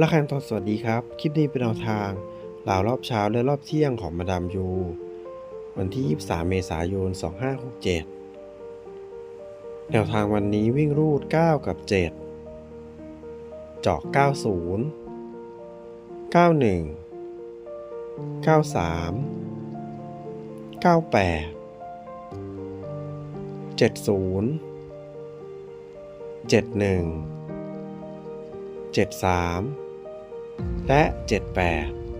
ละคันตอนสวัสดีครับ คลิปนี้เป็นแนวทางเหล่ารอบเช้าและรอบเที่ยงของมาดามยู วันที่ 23 เมษายน 2567 แนวทางวันนี้วิ่งรูด 9 กับ 7 เจาะ 90 91 93 98 70 71 73 และ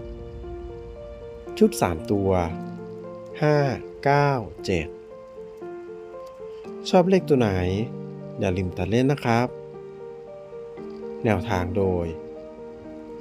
78 ชุด 3 ตัว 5 9 7 ชอบเลขตัวไหน อย่าลืมตัดเล่นนะครับ แนวทางโดย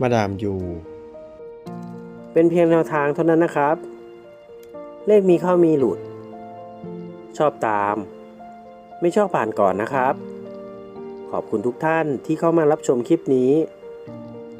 มาดามยู เป็นเพียงแนวทางเท่านั้นนะครับ เลขมีเข้ามีหลุด ชอบตาม ไม่ชอบผ่านก่อนนะครับ ขอบคุณทุกท่านที่เข้ามารับชมคลิปนี้